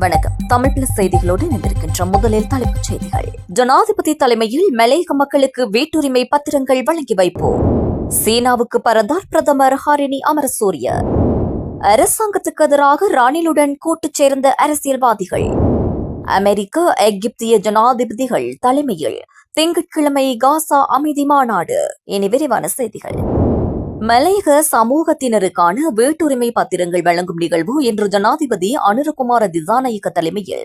வணக்கம். தமிழ் பிளஸ் செய்திகளோடு இணைந்திருக்கின்ற முதலில் தலைப்புச் செய்திகள். ஜனாதிபதி தலைமையில் மலையக மக்களுக்கு வீட்டுரிமை பத்திரங்கள் வழங்கி வைப்போம். சீனாவுக்கு பறந்தார் பிரதமர் ஹாரினி அமரசூரிய. அரசாங்கத்துக்கு எதிராக ராணிலுடன் கூட்டுச் சேர்ந்த அரசியல்வாதிகள். அமெரிக்க எகிப்திய ஜனாதிபதிகள் தலைமையில் திங்கட்கிழமை காசா அமைதி மாநாடு. இனி விரிவான செய்திகள். மலையக சமூகத்தினருக்கான வீட்டுரிமை பத்திரங்கள் வழங்கும் நிகழ்வு இன்று ஜனாதிபதி அனுரகுமார திசாநாயக்க தலைமையில்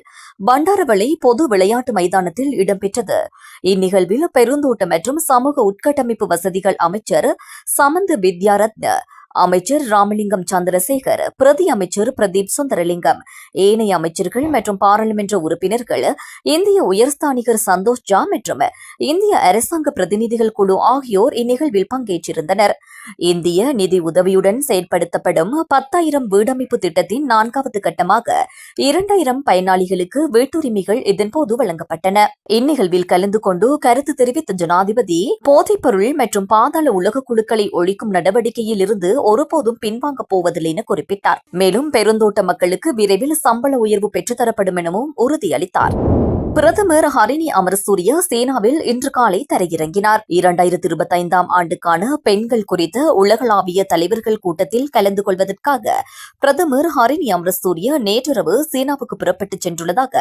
பண்டாரவளை பொது விளையாட்டு மைதானத்தில் இடம்பெற்றது. இந்நிகழ்வில் பெருந்தோட்ட மற்றும் சமூக உட்கட்டமைப்பு வசதிகள் அமைச்சர் சமந்த வித்யாரத்ன அமைச்சர் ராமலிங்கம் சந்திரசேகர் பிரதி அமைச்சர் பிரதீப் சுந்தரலிங்கம் ஏனைய அமைச்சர்கள் மற்றும் பாராளுமன்ற உறுப்பினர்கள் இந்திய உயர்ஸ்தானிகர் சந்தோஷ் ஜா மற்றும் இந்திய அரசாங்க பிரதிநிதிகள் குழு ஆகியோர் இந்நிகழ்வில் பங்கேற்றிருந்தனர். இந்திய நிதி உதவியுடன் செயல்படுத்தப்படும் பத்தாயிரம் வீடமைப்பு திட்டத்தின் நான்காவது கட்டமாக இரண்டாயிரம் பயனாளிகளுக்கு வீட்டுரிமைகள் இதன்போது வழங்கப்பட்டன. இந்நிகழ்வில் கலந்து கொண்டு கருத்து தெரிவித்த ஜனாதிபதி போதைப்பொருள் மற்றும் பாதாள உலக குழுக்களை ஒழிக்கும் நடவடிக்கையில் இருந்து ஒருபோதும் பின்வாங்கப் போவதில்லை என குறிப்பிட்டார். மேலும் பெருந்தோட்ட மக்களுக்கு விரைவில் சம்பள உயர்வு பெற்றுத்தரப்படும் எனவும் உறுதியளித்தார். பிரதமர் ஹரிணி அமரசூரிய சேனாவில் இன்று காலை தரையிறங்கினார். இரண்டாயிரத்தி இருபத்தைந்தாம் ஆண்டுக்கான பெண்கள் குறித்த உலகளாவிய தலைவர்கள் கூட்டத்தில் கலந்து கொள்வதற்காக பிரதமர் ஹரிணி அமரசூரிய நேற்றிரவு சீனாவுக்கு புறப்பட்டுச் சென்றுள்ளதாக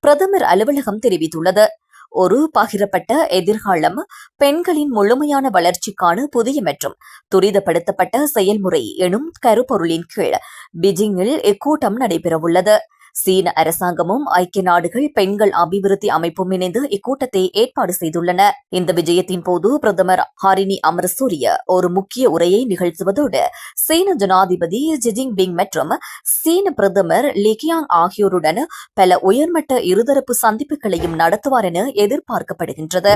பிரதமர் அலுவலகம் தெரிவித்துள்ளது. ஒரு பகிரப்பட்ட எதிர்காலம் பெண்களின் முழுமையான வளர்ச்சிக்கான புதிய மற்றும் துரிதப்படுத்தப்பட்ட செயல்முறை எனும் கருப்பொருளின் கீழ். பீஜிங்கில் இக்கூட்டம் நடைபெறவுள்ளது. சீன அரசாங்கமும் ஐக்கிய நாடுகள் பெண்கள் அபிவிருத்தி அமைப்பும் இணைந்து இக்கூட்டத்தை ஏற்பாடு செய்துள்ளன. இந்த விஜயத்தின் போது பிரதமர் ஹாரினி அமரசூரிய ஒரு முக்கிய உரையை நிகழ்த்துவதோடு சீன ஜனாதிபதி ஜிஜிங் பிங் மற்றும் சீன பிரதமர் லிகியாங் ஆகியோருடன் பல உயர்மட்ட இருதரப்பு சந்திப்புகளையும் நடத்துவார் என எதிர்பார்க்கப்படுகின்றது.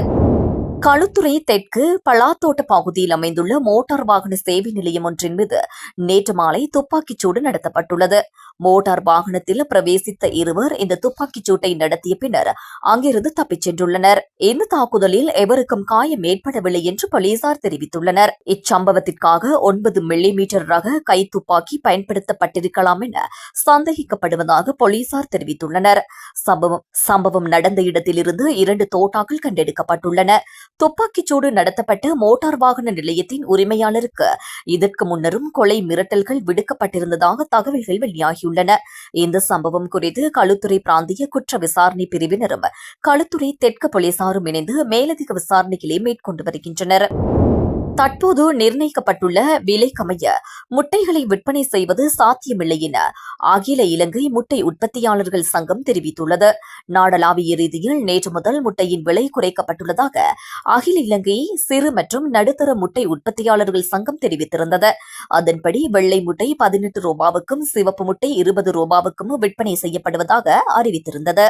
களுத்துறை தெற்கு பலாத்தோட்ட பகுதியில் அமைந்துள்ள மோட்டார் வாகன சேவை நிலையம் ஒன்றின் மீது நேற்று மாலை துப்பாக்கிச் சூடு நடத்தப்பட்டுள்ளது. மோட்டார் வாகனத்தில் பிரவேசித்த இருவர் இந்த துப்பாக்கிச் சூட்டை நடத்திய பின்னர் அங்கிருந்து தப்பிச் சென்றுள்ளனர். இந்த தாக்குதலில் எவருக்கும் காயம் ஏற்படவில்லை என்று போலீசார் தெரிவித்துள்ளனர். இச்சம்பவத்திற்காக ஒன்பது மில்லி மீட்டர் ரக கைத்துப்பாக்கி பயன்படுத்தப்பட்டிருக்கலாம் என சந்தேகிக்கப்படுவதாக போலீசார் தெரிவித்துள்ளனர். சம்பவம் சம்பவம் நடந்த இடத்திலிருந்து இரண்டு தோட்டாக்கள் கண்டெடுக்கப்பட்டுள்ளன. துப்பாக்கிச்சூடு நடத்தப்பட்ட மோட்டார் வாகன நிலையத்தின் உரிமையாளருக்கு. இதற்கு முன்னரும் கொலை மிரட்டல்கள் விடுக்கப்பட்டிருந்ததாக தகவல்கள் வெளியாகியுள்ளன. இந்த சம்பவம் குறித்து களுத்துறை பிராந்திய குற்ற விசாரணை பிரிவினரும் களுத்துறை தெற்கு போலீசாரும் இணைந்து மேலதிக விசாரணைகளை மேற்கொண்டு வருகின்றனர். தற்போது நிர்ணயிக்கப்பட்டுள்ள விலைக்கமைய முட்டைகளை விற்பனை செய்வது சாத்தியமில்லை என அகில இலங்கை முட்டை உற்பத்தியாளர்கள் சங்கம் தெரிவித்துள்ளது. நாடளாவிய ரீதியில் நேற்று முதல் முட்டையின் விலை குறைக்கப்பட்டுள்ளதாக அகில இலங்கை சிறு மற்றும் நடுத்தர முட்டை உற்பத்தியாளர்கள் சங்கம் தெரிவித்திருந்தது. அதன்படி வெள்ளை முட்டை பதினெட்டு ரூபாவுக்கும் சிவப்பு முட்டை இருபது ரூபாவுக்கும் விற்பனை செய்யப்படுவதாக அறிவித்திருந்தது.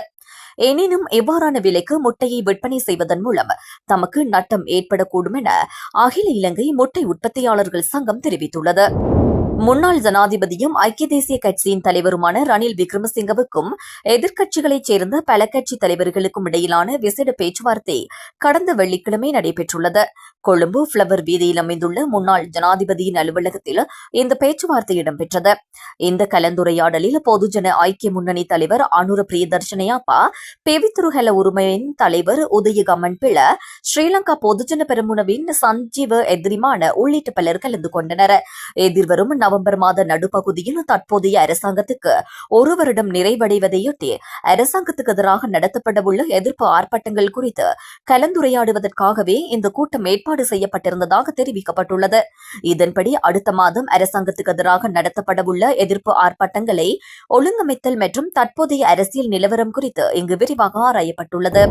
எனினும் இவ்வாறான விலைக்கு முட்டையை விற்பனை செய்வதன் மூலம் தமக்கு நட்டம் ஏற்படக்கூடும் என அகில இலங்கை முட்டை உற்பத்தியாளர்கள் சங்கம் தெரிவித்துள்ளது. முன்னாள் ஜனாதிபதியும் ஐக்கிய தேசிய கட்சியின் தலைவருமான ரணில் விக்ரமசிங்கவுக்கும் எதிர்க்கட்சிகளைச் சேர்ந்த பல கட்சி தலைவர்களுக்கும் இடையிலான விசேட பேச்சுவார்த்தை கடந்த வெள்ளிக்கிழமை நடைபெற்றுள்ளது. கொழும்பு பிளவர் வீதியில் அமைந்துள்ள முன்னாள் ஜனாதிபதியின் அலுவலகத்தில் இந்த பேச்சுவார்த்தை இடம்பெற்றது. இந்த கலந்துரையாடலில் பொதுஜன ஐக்கிய முன்னணி தலைவர் அனுர பிரியதர்ஷனையாப்பா பெவித்துருகல உரிமையின் தலைவர் உதயகமன் பிள ஸ்ரீலங்கா பொதுஜன பெருமுனவின் சஞ்சீவ எதிரிமான உள்ளிட்ட பலர் கலந்து கொண்டனர். எதிர்வரும் நவம்பர் மாத நடுப்பகுதியில் தற்போதைய அரசாங்கத்துக்கு ஒரு வருடம் நிறைவடைவதையொட்டி அரசாங்கத்துக்கு எதிராக நடத்தப்படவுள்ள எதிர்ப்பு ஆர்ப்பாட்டங்கள் குறித்து கலந்துரையாடுவதற்காகவே இந்த கூட்டம் ஏற்பாடு செய்யப்பட்டிருந்ததாக தெரிவிக்கப்பட்டுள்ளது. இதன்படி அடுத்த மாதம் அரசாங்கத்துக்கு எதிராக நடத்தப்படவுள்ள எதிர்ப்பு ஆர்ப்பாட்டங்களை ஒழுங்கமைத்தல் மற்றும் தற்போதைய அரசியல் நிலவரம் குறித்து இங்கு விரிவாக ஆராயப்பட்டுள்ளது.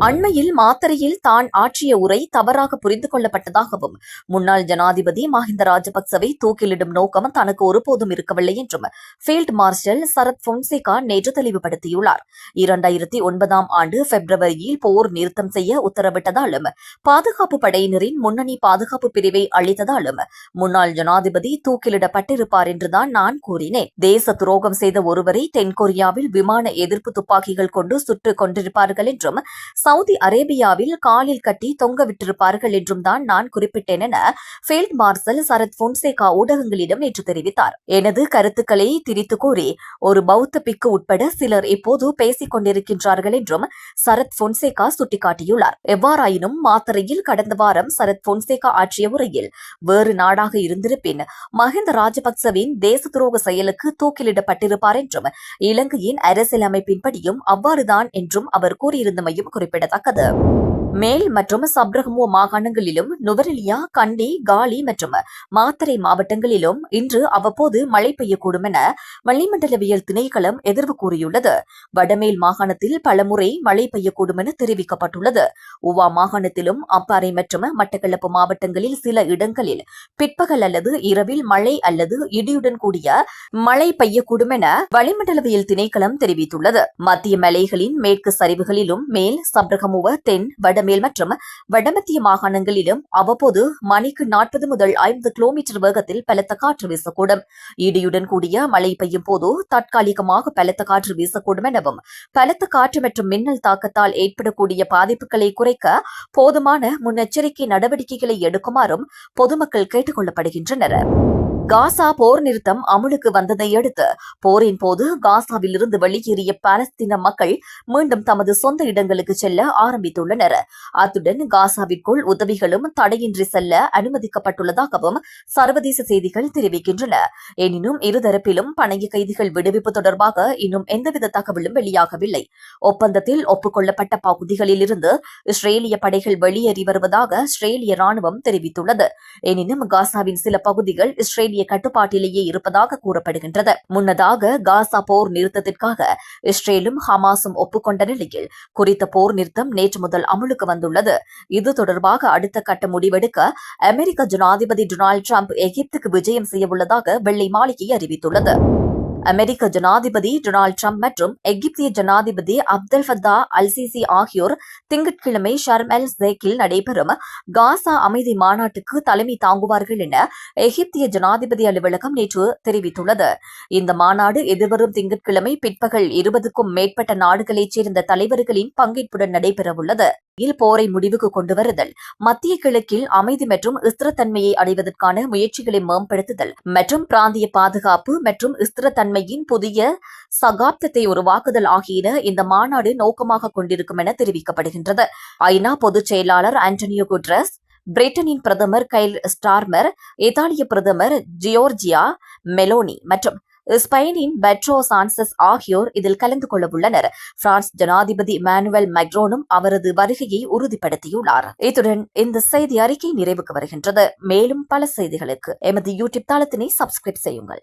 அண்மையில் மாத்தறையில் தான் ஆற்றிய உரை தவறாக புரிந்து கொள்ளப்பட்டதாகவும் முன்னாள் ஜனாதிபதி மஹிந்த ராஜபக்சவை தூக்கிலிடும் நோக்கம் தனக்கு ஒருபோதும் இருக்கவில்லை என்றும் ஃபீல்ட் மார்ஷல் சரத் பொன்சேகா நேற்று தெளிவுபடுத்தியுள்ளார். இரண்டாயிரத்தி ஒன்பதாம் ஆண்டு பிப்ரவரியில் போர் நிறுத்தம் செய்ய உத்தரவிட்டதாலும் பாதுகாப்பு படையினரின் முன்னணி பாதுகாப்பு பிரிவை அளித்ததாலும் முன்னாள் ஜனாதிபதி தூக்கிலிடப்பட்டிருப்பார் என்றுதான் நான் கூறினேன். தேச துரோகம் செய்த ஒருவரை தென்கொரியாவில் விமான எதிர்ப்பு துப்பாக்கிகள் கொண்டு சுட்டுக் கொண்டிருப்பார்கள் என்றும் சவுதி அரேபியாவில் காலில் கட்டி தொங்க விட்டிருப்பார்கள் என்றும் தான் நான் குறிப்பிட்டேன் என ஃபீல்ட் மார்ஷல் சரத் பொன்சேகா ஊடகங்களிடம் நேற்று தெரிவித்தார். எனது கருத்துக்களை திரித்து கூறி ஒரு பௌத்த பிக்கு உட்பட சிலர் இப்போது பேசிக் கொண்டிருக்கின்றார்கள் என்றும் சரத் பொன்சேகா சுட்டிக்காட்டியுள்ளார். எவ்வாறாயினும் மாத்திரையில் கடந்த வாரம் சரத் பொன்சேகா ஆற்றிய உரையில் வேறு நாடாக இருந்திருப்பின் மஹிந்த ராஜபக்சவின் தேச துரோக செயலுக்கு தூக்கிலிடப்பட்டிருப்பார் என்றும் இலங்கையின் அரசியலமைப்பின்படியும் அவ்வாறுதான் என்றும் அவர் கூறியிருந்தமையும் குறிப்பிடத்தக்கது. மேல் மற்றும் சப்ரஹ்மோ மாகாணங்களிலும் நுவரெலியா கண்டி காலி மற்றும் மாத்தரை மாவட்டங்களிலும் இன்று அவ்வப்போது மழை பெய்யக்கூடும் என வளிமண்டலவியல் திணைக்களம் எதிர்வு கூறியுள்ளது. வடமேல் மாகாணத்தில் பலமுறை மழை பெய்யக்கூடும் என தெரிவிக்கப்பட்டுள்ளது. உவா மாகாணத்திலும் அப்பாறை மற்றும் மட்டக்களப்பு மாவட்டங்களில் சில இடங்களில் பிற்பகல் அல்லது இரவில் மழை அல்லது இடியுடன் கூடிய மழை பெய்யக்கூடும் என வளிமண்டலவியல் திணைக்களம் தெரிவித்துள்ளது. மத்திய மலைகளின் மேற்கு சரிவுகளிலும் மேல் சப் சப்ரகமுவ தென் வடமேல் மற்றும் வடமத்திய மாகாணங்களிலும் அவ்வப்போது மணிக்கு நாற்பது முதல் ஐம்பது கிலோமீட்டர் வேகத்தில் பலத்த காற்று வீசக்கூடும். இடியுடன் கூடிய மழை பெய்யும் போது தற்காலிகமாக பலத்த காற்று வீசக்கூடும் எனவும் பலத்த காற்று மற்றும் மின்னல் தாக்கத்தால் ஏற்படக்கூடிய பாதிப்புகளை குறைக்க போதுமான முன்னெச்சரிக்கை நடவடிக்கைகளை எடுக்குமாறும் பொதுமக்கள் கேட்டுக் கொள்ளப்படுகின்றனர் காசா போர் நிறுத்தம் அமுலுக்கு வந்ததை அடுத்து போரின் போது காசாவில் இருந்து வெளியேறிய பாலஸ்தீன மக்கள் மீண்டும் தமது சொந்த இடங்களுக்கு செல்ல ஆரம்பித்துள்ளனர். அத்துடன் காசாவிற்குள் உதவிகளும் தடையின்றி செல்ல அனுமதிக்கப்பட்டுள்ளதாகவும் சர்வதேச செய்திகள் தெரிவிக்கின்றன. எனினும் இருதரப்பிலும் பணைய கைதிகள் விடுவிப்பு தொடர்பாக இன்னும் எந்தவித தகவலும் வெளியாகவில்லை. ஒப்பந்தத்தில் ஒப்புக்கொள்ளப்பட்ட பகுதிகளில் இருந்து இஸ்ரேலிய படைகள் வெளியேறி வருவதாக இஸ்ரேலிய ராணுவம் தெரிவித்துள்ளது. எனினும் காசாவின் சில பகுதிகள் இஸ்ரேலிய கட்டுப்பாட்டிலேயே இருப்பதாக கூறப்படுகின்றது. முன்னதாக காசா போர் நிறுத்தத்திற்காக இஸ்ரேலும் ஹமாஸும் ஒப்புக்கொண்ட நிலையில் குறித்த போர் நிறுத்தம் நேற்று முதல் அமலுக்கு வந்துள்ளது. இது தொடர்பாக அடுத்த கட்ட முடிவெடுக்க அமெரிக்க ஜனாதிபதி டொனால்டு டிரம்ப் எகிப்துக்கு விஜயம் செய்யவுள்ளதாக வெள்ளை மாளிகை அறிவித்துள்ளது. அமெரிக்க ஜனாதிபதி டொனால்டு ட்ரம்ப் மற்றும் எகிப்திய ஜனாதிபதி அப்தல் ஃபத்தா அல்சிசி ஆகியோர் திங்கட்கிழமை ஷர்ம் எல் சேக்கில் நடைபெறும் காசா அமைதி மாநாட்டுக்கு தலைமை தாங்குவார்கள் என எகிப்திய ஜனாதிபதி அலுவலகம் நேற்று தெரிவித்துள்ளது. இந்த மாநாடு எதிர்வரும் திங்கட்கிழமை பிற்பகல் இருபதுக்கும் மேற்பட்ட நாடுகளைச் சேர்ந்த தலைவர்களின் பங்கேற்புடன் நடைபெறவுள்ளது. போரை முடிவுக்கு கொண்டு வருதல் மத்திய கிழக்கில் அமைதி மற்றும் ஸ்திரத்தன்மையை அடைவதற்கான முயற்சிகளை மேம்படுத்துதல் மற்றும் பிராந்திய பாதுகாப்பு மற்றும் தன்மையின் புதிய சகாப்தத்தை உருவாக்குதல் ஆகியன இந்த மாநாடு நோக்கமாக கொண்டிருக்கும் என தெரிவிக்கப்படுகின்றது. ஐநா பொதுச் செயலாளர் ஆண்டனியோ குட்ரஸ் பிரிட்டனின் பிரதமர் கைல் ஸ்டார்மர் இத்தாலிய பிரதமர் ஜியோர்ஜியா மெலோனி மற்றும் ஸ்பெயினின் பெட்ரோ சான்சஸ் ஆகியோர் இதில் கலந்து கொள்ள உள்ளனர். பிரான்ஸ் ஜனாதிபதி மானுவல் மைக்ரோனும் அவரது வருகையை உறுதிப்படுத்தியுள்ளார். இத்துடன் இந்த செய்தி அறிக்கை நிறைவுக்கு வருகின்றது. மேலும் பல செய்திகளுக்கு எமது யூடியூப் தளத்தினை சப்ஸ்கிரைப் செய்யுங்கள்.